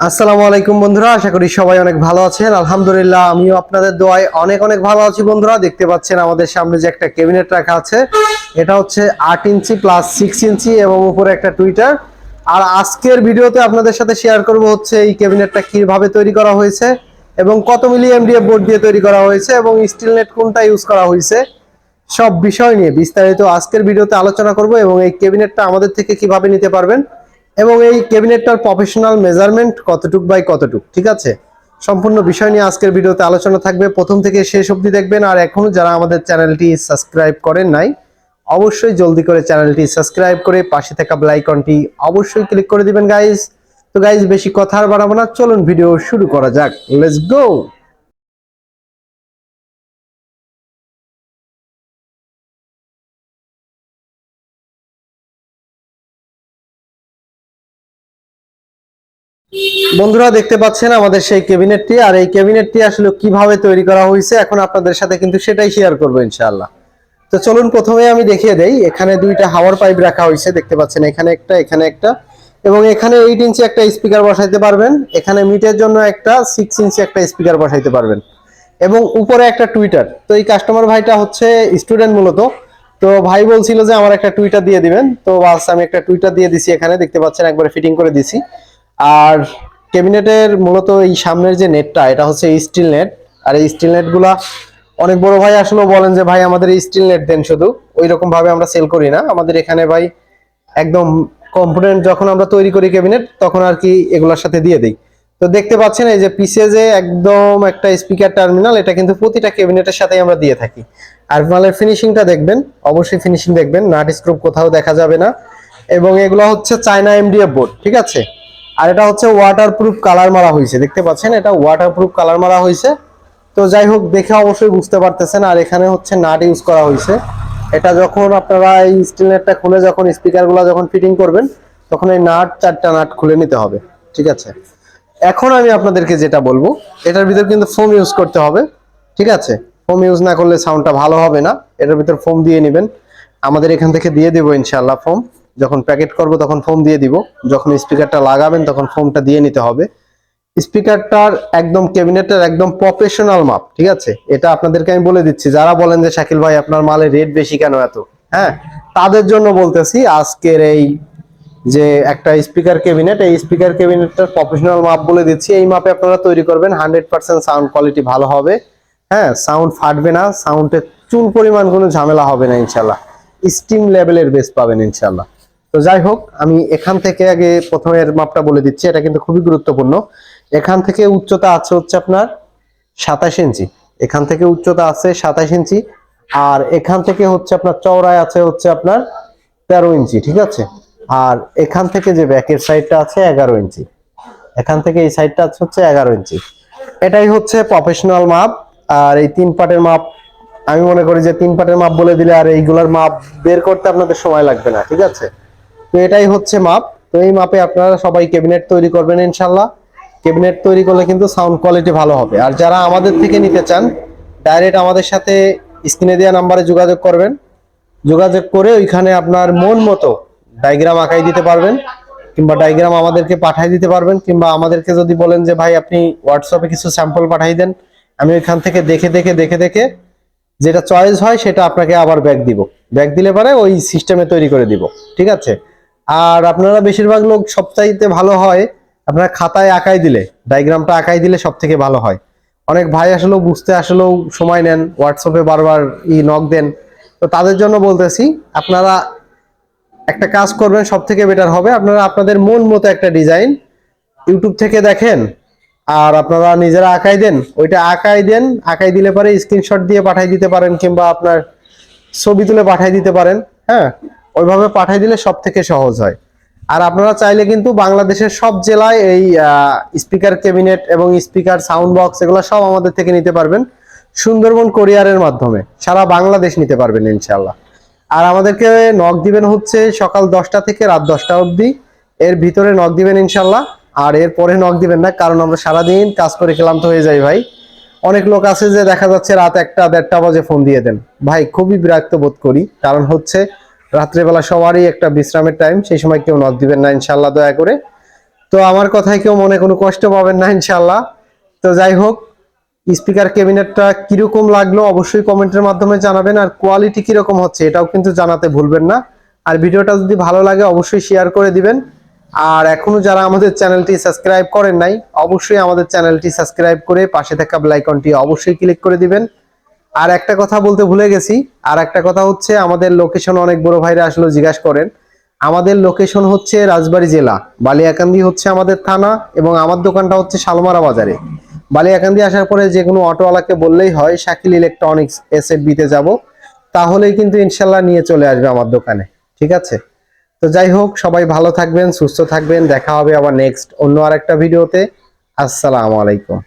আসসালামু আলাইকুম বন্ধুরা, আশা করি সবাই অনেক ভালো আছেন। আলহামদুলিল্লাহ, আমিও আপনাদের দোয়ায় অনেক অনেক ভালো আছি বন্ধুরা। দেখতে পাচ্ছেন আমাদের সামনে যে একটা ক্যাবিনেট রাখা আছে, এটা হচ্ছে আট ইঞ্চি প্লাস সিক্স ইঞ্চি এবং উপরে একটা টুইটার। আর আজকের ভিডিওতে আপনাদের সাথে শেয়ার করব হচ্ছে এই ক্যাবিনেটটা কীভাবে তৈরি করা হয়েছে এবং কত মিলি এমডিএফ বোর্ড দিয়ে তৈরি করা হয়েছে এবং স্টিল নেট কোনটা ইউজ করা হয়েছে, সব বিষয় নিয়ে বিস্তারিত আজকের ভিডিওতে আলোচনা করব এবং এই ক্যাবিনেটটা আমাদের থেকে কীভাবে নিতে পারবেন এবং এই ক্যাবিনেটটার প্রফেশনাল মেজারমেন্ট কতটুক বাই কতটুক, ঠিক আছে? সম্পূর্ণ বিষয় নিয়ে আজকের ভিডিওতে আলোচনা থাকবে। প্রথম থেকে শেষ অবধি দেখবেন, আর এখনও যারা আমাদের চ্যানেলটি সাবস্ক্রাইব করেন নাই, অবশ্যই জলদি করে চ্যানেলটি সাবস্ক্রাইব করে পাশে থাকা বেল আইকনটি অবশ্যই ক্লিক করে দিবেন গাইজ তো গাইজ বেশি কথা আর বাড়াবো না। চলুন, ভিডিও শুরু করা যাক। লেটস গো বন্ধুরা দেখতে পাচ্ছেন আমাদের সেই ক্যাবিনেটটি, আর এই ক্যাবিনেটটি আসলে কীভাবে তৈরি করা হয়েছে এখন আপনাদের সাথে কিন্তু সেটাই শেয়ার করব ইনশাআল্লাহ। তো চলুন প্রথমে আমি দেখিয়ে দেই, এখানে দুইটা হাওয়ার পাইপ রাখা হয়েছে, দেখতে পাচ্ছেন এখানে একটা এখানে একটা, এবং এখানে এইট ইঞ্চি একটা স্পিকার বসাইতে পারবেন, এখানে মিটের জন্য একটা সিক্স ইঞ্চি একটা স্পিকার বসাইতে পারবেন, এবং উপরে একটা টুইটার তো এই কাস্টমার ভাইটা হচ্ছে স্টুডেন্ট মূলত, তো ভাই বলছিল যে আমার একটা টুইটার দিয়ে দিবেন, তো বাস আমি একটা টুইটার দিয়ে দিছি এখানে, দেখতে পাচ্ছেন একবারে ফিটিং করে দিছি। আর ক্যাবিনেটের মূলত এই সামনের যে নেটটা, এটা হচ্ছে স্টিল নেট আর এই স্টিল নেটগুলা অনেক বড় ভাই আসলে বলেন যে, ভাই, আমাদের স্টিল নেট দেন শুধু। ওই রকম ভাবে আমরা সেল করি না। আমাদের এখানে ভাই একদম কম্পোনেন্ট যখন আমরা তৈরি করি ক্যাবিনেট, তখন আর কি এগুলোর সাথে দিয়ে দিই। তো দেখতে পাচ্ছেন এই যে পিছে যে একদম একটা স্পিকার টার্মিনাল এটা কিন্তু প্রতিটা ক্যাবিনেটের সাথেই আমরা দিয়ে থাকি। আর মালের ফিনিশিংটা দেখবেন, অবশ্যই ফিনিশিং দেখবেন নাট স্ক্রুপ কোথাও দেখা যাবে না। এবং এগুলো হচ্ছে চায়না এমডিএফ বোর্ড ঠিক আছে? আর এটা হচ্ছে ওয়াটারপ্রুফ কালার মারা হয়েছে দেখতে পাচ্ছেন? এটা ওয়াটারপ্রুফ কালার মারা হয়েছে তো যাই হোক, দেখে অবশ্যই বুঝতে পারতেছেন। আর এখানে হচ্ছে নাট ইউজ করা হয়েছে এটা যখন আপনারা এই স্টিল নেটটা খুলে যখন স্পিকারগুলো যখন ফিটিং করবেন, তখন এই নাট, চারটা নাট খুলে নিতে হবে। ঠিক আছে? এখন আমি আপনাদেরকে যেটা বলব, এটার ভিতর কিন্তু ফোম ইউজ করতে হবে। ঠিক আছে? ফোম ইউজ না করলে সাউন্ডটা ভালো হবে না। এটার ভিতর ফোম দিয়ে নেবেন। আমাদের এখান থেকে দিয়ে দেবো ইনশাল্লাহ ফোম যখন প্যাকেট করব তখন ফোম দিয়ে দিব। যখন স্পিকারটা লাগাবেন তখন ফোমটা দিয়ে নিতে হবে। স্পিকারটার একদম ক্যাবিনেটের একদম প্রফেশনাল মাপ, ঠিক আছে? এটা আপনাদেরকে আমি বলে দিচ্ছি। যারা বলেন যে, শাকিল ভাই, আপনার মালের রেট বেশি কেন এত? হ্যাঁ তাদের জন্য বলতেছি, আজকের এই যে একটা স্পিকার ক্যাবিনেট এই স্পিকার ক্যাবিনেটটার প্রফেশনাল মাপ বলে দিচ্ছি। এই মাপে আপনারা তৈরি করবেন হান্ড্রেড পার্সেন্ট সাউন্ড কোয়ালিটি ভালো হবে। হ্যাঁ সাউন্ড ফাটবে না সাউন্ডে চুল পরিমাণ কোনো ঝামেলা হবে না ইনশাল্লাহ স্টিম লেভেলের বেস পাবেন ইনশাল্লাহ তো যাই হোক, আমি এখান থেকে আগে প্রথমের মাপটা বলে দিচ্ছি, এটা কিন্তু খুবই গুরুত্বপূর্ণ। এখান থেকে উচ্চতা আছে হচ্ছে আপনার সাতাশ ইঞ্চি। এখান থেকে উচ্চতা আছে সাতাশ ইঞ্চি, আর এখান থেকে হচ্ছে আপনার চওড়ায় আছে হচ্ছে আপনার তেরো ইঞ্চি, ঠিক আছে? আর এখান থেকে যে ব্যাকের সাইডটা আছে এগারো ইঞ্চি। এখান থেকে এই সাইডটা আছে হচ্ছে এগারো ইঞ্চি। এটাই হচ্ছে প্রফেশনাল মাপ, আর এই তিন পাটের মাপ, আমি মনে করি যে তিন পাটের মাপ বলে দিলে আর এইগুলোর মাপ বের করতে আপনাদের সময় লাগবে না, ঠিক আছে? তো এটাই হচ্ছে মাপ। তো এই মাপে আপনারা সবাই ক্যাবিনেট তৈরি করবেন ইনশাল্লাহ ক্যাবিনেট তৈরি করলে কিন্তু সাউন্ড কোয়ালিটি ভালো হবে। আর যারা আমাদের থেকে নিতে চান ডাইরেক্ট আমাদের সাথে স্ক্রিনে দেওয়া নাম্বারে যোগাযোগ করবেন। যোগাযোগ করে ওইখানে আপনার মন মতো ডায়গ্রাম আঁকাই দিতে পারবেন, কিংবা ডায়গ্রাম আমাদেরকে পাঠিয়ে দিতে পারবেন, কিংবা আমাদেরকে যদি বলেন যে, ভাই, আপনি হোয়াটসঅ্যাপে কিছু স্যাম্পল পাঠিয়ে দেন, আমি ওইখান থেকে দেখে দেখে দেখে দেখে যেটা চয়েস হয়, সেটা আপনাকে আবার ব্যাগ দিব। ব্যাগ দিলে পরে ওই সিস্টেমে তৈরি করে দিব। ঠিক আছে? আর আপনারা বেশিরভাগ লোক সবচাইতে ভালো হয় আপনারা খাতায় আঁকাই দিলে ডায়গ্রামটা আঁকাই দিলে সব থেকে ভালো হয়। অনেক ভাই আসলেও বুঝতে আসলেও সময় নেন হোয়াটসঅ্যাপে বারবার ই নক দেন। তো তাদের জন্য বলতেছি, আপনারা একটা কাজ করবেন সব থেকে বেটার হবে আপনারা আপনাদের মন মতো একটা ডিজাইন ইউটিউব থেকে দেখেন আর আপনারা নিজেরা আঁকাই দেন। ওইটা আঁকাই দেন আঁকাই দিলে পরে স্ক্রিনশট দিয়ে পাঠিয়ে দিতে পারেন কিংবা আপনার ছবি তুলে পাঠিয়ে দিতে পারেন হ্যাঁ? ওইভাবে পাঠিয়ে দিলে সব থেকে সহজ হয়। আর আপনারা চাইলে কিন্তু বাংলাদেশের সব জেলায় এই স্পিকার ক্যাবিনেট এবং স্পিকার সাউন্ড বক্স এগুলো সব আমাদের থেকে নিতে পারবেন। সুন্দরবন কোরিয়ারের মাধ্যমে। সারা বাংলাদেশ নিতে পারবেন ইনশাল্লাহ আর আমাদেরকে নক দিবেন হচ্ছে সকাল দশটা থেকে রাত দশটা অবধি। এর ভিতরে নক দিবেন ইনশাল্লাহ আর এর পরে নক দিবেন না, কারণ আমরা সারাদিন কাজ করে ক্লান্ত হয়ে যাই ভাই। অনেক লোক আছে যে দেখা যাচ্ছে রাত একটা দেড়টা বাজে ফোন দিয়ে দেন। ভাই, খুবই বিরক্ত বোধ করি। কারণ হচ্ছে রাত্রেবেলা সবারই একটা বিশ্রামের টাইম সেই সময় কেউ নক দিবেন না, ইনশাল্লাহ, দয়া করে। তো আমার কথায় কেউ মনে কোনো কষ্ট পাবেন না, ইনশাল্লাহ। তো যাই হোক স্পিকার ক্যাবিনেটটা কীরকম লাগল অবশ্যই কমেন্টের মাধ্যমে জানাবেন, আর কোয়ালিটি কীরকম হচ্ছে এটাও কিন্তু জানাতে ভুলবেন না। আর ভিডিওটা যদি ভালো লাগে, অবশ্যই শেয়ার করে দিবেন। আর এখনও যারা আমাদের চ্যানেলটি সাবস্ক্রাইব করেন নাই, অবশ্যই আমাদের চ্যানেলটি সাবস্ক্রাইব করে পাশে থাকা বেল আইকনটি অবশ্যই ক্লিক করে দিবেন। আর একটা কথা বলতে ভুলে গেছি, আর একটা কথা হচ্ছে আমাদের লোকেশন অনেক বড় ভাইরা আসলে জিজ্ঞাসা করেন। আমাদের লোকেশন হচ্ছে রাজবাড়ী জেলা, বালিয়াকান্দি হচ্ছে আমাদের থানা এবং আমার দোকানটা হচ্ছে শালমারা বাজারে। বালিয়াকান্দি আসার পরে যে কোনো অটোওয়ালাকে বললেই হয়, শাকিল ইলেকট্রনিক্স এস বিতে যাব। তাহলেই কিন্তু ইনশাল্লাহ নিয়ে চলে আসবে আমার দোকানে, ঠিক আছে? তো যাই হোক, সবাই ভালো থাকবেন, সুস্থ থাকবেন, দেখা হবে আবার নেক্সট অন্য আরেকটা ভিডিওতে। আসসালামু আলাইকুম।